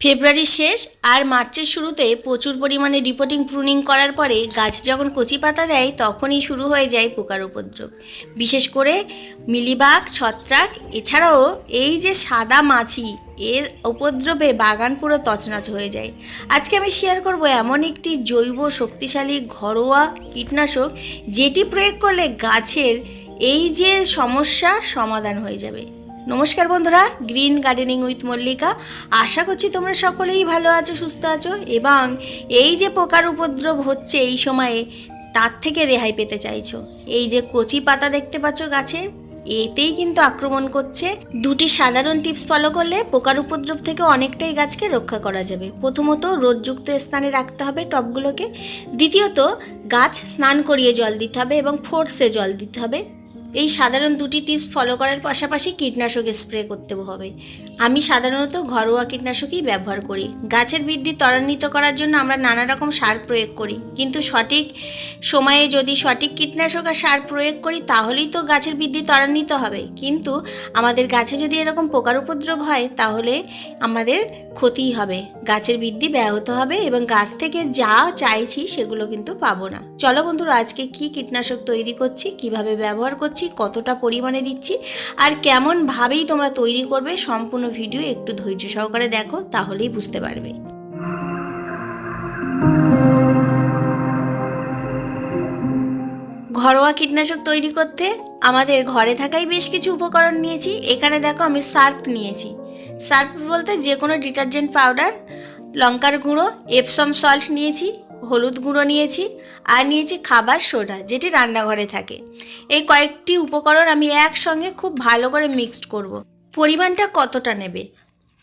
ফেব্রুয়ারি শেষ আর মার্চের শুরুতে প্রচুর পরিমাণে রিপোর্টিং প্রুনিং করার পরে গাছ যখন কচি পাতা দেয়, তখনই শুরু হয়ে যায় পোকার উপদ্রব। বিশেষ করে মিলিবাগ, ছত্রাক, এছাড়াও এই যে সাদা মাছি, এর উপদ্রবে বাগান পুরো তছনছ হয়ে যায়। আজকে আমি শেয়ার করব এমন একটি জৈব শক্তিশালী ঘরোয়া কীটনাশক, যেটি প্রয়োগ করলে গাছের এই যে সমস্যা সমাধান হয়ে যাবে। নমস্কার বন্ধুরা, গ্রিন গার্ডেনিং উইথ মল্লিকা। আশা করছি তোমরা সকলেই ভালো আছো, সুস্থ আছো, এবং এই যে পোকার উপদ্রব হচ্ছে এই সময়ে, তার থেকে রেহাই পেতে চাইছো। এই যে কচি পাতা দেখতে পাচ্ছ গাছে, এতেই কিন্তু আক্রমণ করছে। দুটি সাধারণ টিপস ফলো করলে পোকার উপদ্রব থেকে অনেকটাই গাছকে রক্ষা করা যাবে। প্রথমত, রোদযুক্ত স্থানে রাখতে হবে টবগুলোকে। দ্বিতীয়ত, গাছ স্নান করিয়ে জল দিতে হবে এবং ফোর্সে জল দিতে হবে। এই সাধারণ দুটি টিপস ফলো করার পাশাপাশি কীটনাশক স্প্রে করতে হবে। আমি সাধারণত ঘরোয়া কীটনাশকই ব্যবহার করি। গাছের বৃদ্ধি ত্বরান্বিত করার জন্য আমরা নানা রকম সার প্রয়োগ করি। কিন্তু সঠিক সময়ে যদি সঠিক কীটনাশক আর সার প্রয়োগ করি, তাহলেই তো গাছের বৃদ্ধি ত্বরান্বিত হবে। কিন্তু আমাদের গাছে যদি এরকম পোকার উপদ্রব হয়, তাহলে আমাদের ক্ষতিই হবে। গাছের বৃদ্ধি ব্যাহত হবে এবং গাছ থেকে যা চাইছি সেগুলো কিন্তু পাবো না। চলো বন্ধুরা, আজকে কি কীটনাশক তৈরি করছি, কীভাবে ব্যবহার করছি কতটা পরিমাণে দিচ্ছি আর কেমনভাবেই তোমরা তৈরি করবে সম্পূর্ণ ভিডিও একটু ধৈর্য সহকারে দেখো, তাহলেই বুঝতে পারবে। ঘরোয়া কীটনাশক তৈরি করতে আমাদের ঘরে থাকাই বেশ কিছু উপকরণ নিয়েছি। এখানে দেখো আমি সার্ফ নিয়েছি। সার্ফ বলতে যে কোনো ডিটারজেন্ট পাউডার, লঙ্কার গুঁড়ো, এপসম সল্ট নিয়েছি। হলুদ গুঁড়ো নিয়েছি আর নিয়েছি খাবার সোডা, যেটি রান্নাঘরে থাকে। এই কয়েকটি উপকরণ আমি একসঙ্গে খুব ভালো করে মিক্সড করব। পরিমাণটা কতটা নেবে?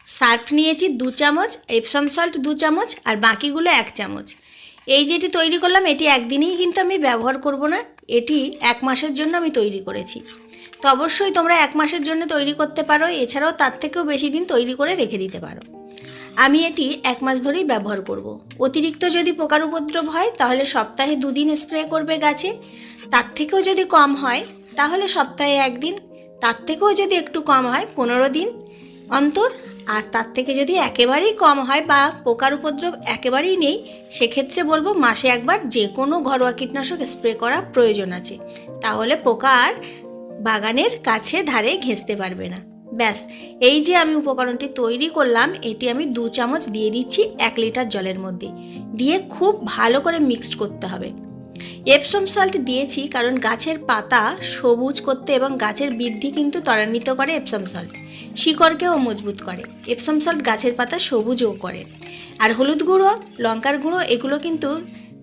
সার্ফ নিয়েছি দু চামচ এপসম সল্ট দু চামচ আর বাকিগুলো এক চামচ। এই যেটি তৈরি করলাম, এটি একদিনেই কিন্তু আমি ব্যবহার করব না, এটি এক মাসের জন্য আমি তৈরি করেছি। তো অবশ্যই তোমরা এক মাসের জন্য তৈরি করতে পারো, এছাড়াও তার থেকেও বেশি দিন তৈরি করে রেখে দিতে পারো। আমি এটি এক মাস ধরেই ব্যবহার করব। অতিরিক্ত যদি পোকার উপদ্রব হয়, তাহলে সপ্তাহে দুদিন স্প্রে করবে গাছে। তার থেকেও যদি কম হয়, তাহলে সপ্তাহে একদিন। তার থেকেও যদি একটু কম হয়, পনেরো দিন। অন্তর, আর তার থেকে যদি একেবারেই কম হয় বা পোকার উপদ্রব একেবারেই নেই, সেক্ষেত্রে বলব মাসে একবার যে কোনো ঘরোয়া কীটনাশক স্প্রে করা প্রয়োজন আছে। তাহলে পোকা আর বাগানের কাছে ধারে ঘেঁচতে পারবে না। ব্যাস, এই যে আমি উপকরণটি তৈরি করলাম, এটি আমি দু চামচ দিয়ে দিচ্ছি এক লিটার জলের মধ্যে। দিয়ে খুব ভালো করে মিক্সড করতে হবে। এপসম সল্ট দিয়েছি কারণ গাছের পাতা সবুজ করতে এবং গাছের বৃদ্ধি কিন্তু ত্বরান্বিত করে এপসম সল্ট শিকড়কেও মজবুত করে। এপসম সল্ট গাছের পাতা সবুজও করে। আর হলুদ গুঁড়ো, লঙ্কার গুঁড়ো, এগুলো কিন্তু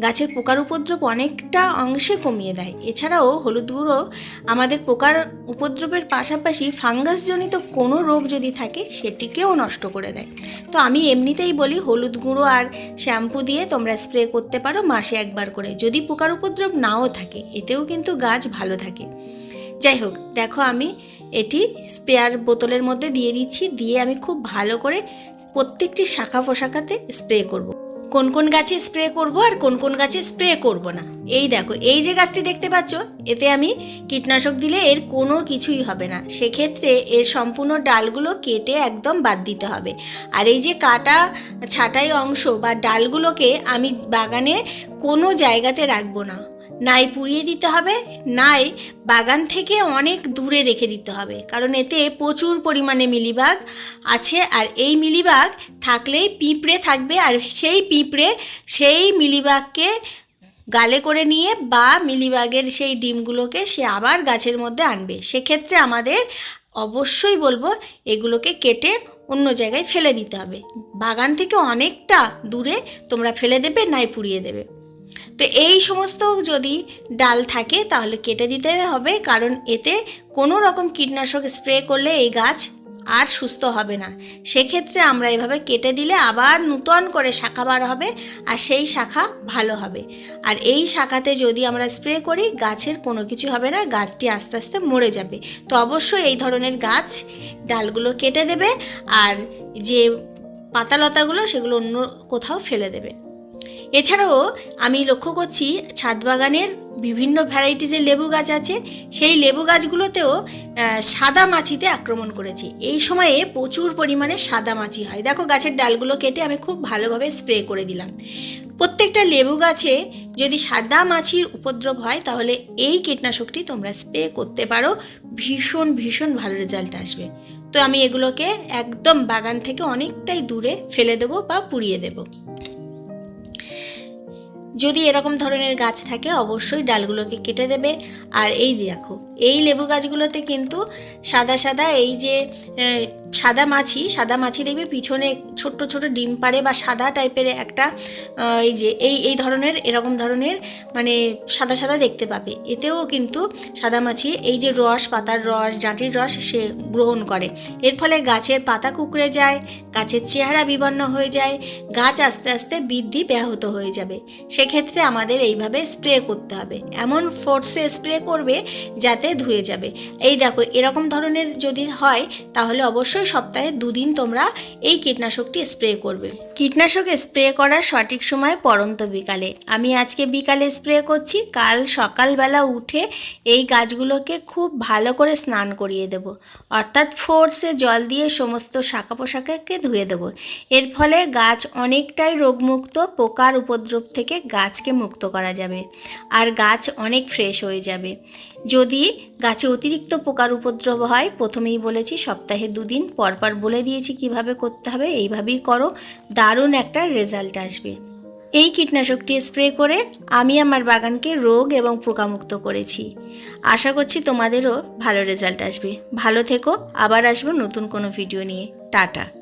গাছের পোকার উপদ্রব অনেকটা অংশে কমিয়ে দেয়। এছাড়াও হলুদ গুঁড়ো আমাদের পোকার উপদ্রবের পাশাপাশি ফাঙ্গাসজনিত কোনো রোগ যদি থাকে, সেটিকেও নষ্ট করে দেয়। তো আমি এমনিতেই বলি হলুদ গুঁড়ো আর শ্যাম্পু দিয়ে তোমরা স্প্রে করতে পারো মাসে একবার করে। যদি পোকার উপদ্রব নাও থাকে, এতেও কিন্তু গাছ ভালো থাকে। যাই হোক, দেখো আমি এটি স্প্রেয়ার বোতলের মধ্যে দিয়ে দিচ্ছি, দিয়ে আমি খুব ভালো করে প্রত্যেকটি শাখা পোশাখাতে স্প্রে করব। কোন কোন গাছে স্প্রে করব আর কোন কোন গাছে স্প্রে করব না। এই দেখো, এই যে গাছটি দেখতে পাচ্ছ, এতে আমি কীটনাশক দিলে এর কোনো কিছুই হবে না। সেক্ষেত্রে এর সম্পূর্ণ ডালগুলো কেটে একদম বাদ দিতে হবে। আর এই যে কাটা, ছাটাই অংশ বা ডালগুলোকে আমি বাগানে কোনো জায়গাতে রাখব না। নাই পুড়িয়ে দিতে হবে, নাই বাগান থেকে অনেক দূরে রেখে দিতে হবে। কারণ এতে প্রচুর পরিমাণে মিলিবাগ আছে আর এই মিলিবাগ থাকলেই পিঁপড়ে থাকবে আর সেই পিঁপড়ে সেই মিলিবাগকে গালে করে নিয়ে বা মিলিবাগের সেই ডিমগুলোকে সে আবার গাছের মধ্যে আনবে। সেক্ষেত্রে আমাদের অবশ্যই বলব এগুলোকে কেটে অন্য জায়গায় ফেলে দিতে হবে। বাগান থেকে অনেকটা দূরে তোমরা ফেলে দেবে, নাই পুড়িয়ে দেবে। তো এই সমস্ত যদি ডাল থাকে, তাহলে কেটে দিতে হবে, কারণ এতে কোনো রকম কীটনাশক স্প্রে করলে এই গাছ আর সুস্থ হবে না। সেক্ষেত্রে আমরা এভাবে কেটে দিলে আবার নূতন করে শাখা বার হবে, আর সেই শাখা ভালো হবে। আর এই শাখাতে যদি আমরা স্প্রে করি, গাছের কোনো কিছু হবে না, গাছটি আস্তে আস্তে মরে যাবে। তো অবশ্যই এই ধরনের গাছ ডালগুলো কেটে দেবে, আর যে পাতালতাগুলো, সেগুলো অন্য কোথাও ফেলে দেবে। এছাড়াও আমি লক্ষ্য করছি ছাদ বাগানের বিভিন্ন ভ্যারাইটিসের লেবু গাছ আছে। সেই লেবু গাছগুলোতেও সাদা মাছিতে আক্রমণ করেছে। এই সময়ে প্রচুর পরিমাণে সাদা মাছি হয়। দেখো গাছের ডালগুলো কেটে আমি খুব ভালোভাবে স্প্রে করে দিলাম। প্রত্যেকটা লেবু গাছে যদি সাদা মাছির উপদ্রব হয়, তাহলে এই কীটনাশকটি তোমরা স্প্রে করতে পারো। ভীষণ ভীষণ ভালো রেজাল্ট আসবে। তো আমি এগুলোকে একদম বাগান থেকে অনেকটাই দূরে ফেলে দেবো বা পুড়িয়ে দেবো। যদি এরকম ধরনের গাছ থাকে অবশ্যই ডালগুলোকে কেটে দেবে। আর এই দেখো এই লেবু গাছগুলোতে কিন্তু সাদা সাদা এই যে সাদা মাছি সাদা মাছি দেখবে পিছনে ছোট্ট ছোট ডিম পারে বা সাদা টাইপের একটা এই যে, এই এই ধরনের, এরকম ধরনের মানে সাদা সাদা দেখতে পাবে। এতেও কিন্তু সাদা মাছি, এই যে রস, পাতার রস ডাঁটির রস সে গ্রহণ করে। এর ফলে গাছের পাতা কুকড়ে যায়, গাছের চেহারা বিবর্ণ হয়ে যায়, গাছ আস্তে আস্তে বৃদ্ধি ব্যাহত হয়ে যাবে। সেক্ষেত্রে আমাদের এইভাবে স্প্রে করতে হবে। এমন ফোর্সে স্প্রে করবে যাতে ধুয়ে যাবে। এই দেখো, এরকম ধরনের যদি হয়, তাহলে অবশ্যই সপ্তাহে দুদিন তোমরা এই কীটনাশকটি স্প্রে করবে। কীটনাশক স্প্রে করার সঠিক সময় পরন্ত বিকালে। আমি আজকে বিকালে স্প্রে করছি, কাল সকালবেলা উঠে এই গাছগুলোকে খুব ভালো করে স্নান করিয়ে দেব। অর্থাৎ ফোর্সে জল দিয়ে সমস্ত শাখা পোশাককে ধুয়ে দেবো। এর ফলে গাছ অনেকটাই রোগমুক্ত, পোকার উপদ্রব থেকে গাছকে মুক্ত করা যাবে। আর গাছ অনেক ফ্রেশ হয়ে যাবে। যদি গাছে অতিরিক্ত পোকার উপদ্রব হয়, প্রথমেই বলেছি সপ্তাহে দুদিন, পরপর বলে দিয়েছি কীভাবে করতে হবে, এইভাবেই করো, দারুণ একটা রেজাল্ট আসবে। এই কীটনাশকটি স্প্রে করে আমি আমার বাগানকে রোগ এবং পোকামুক্ত করেছি। আশা করছি তোমাদেরও ভালো রেজাল্ট আসবে। ভালো থেকো, আবার আসব নতুন কোনো ভিডিও নিয়ে। টাটা।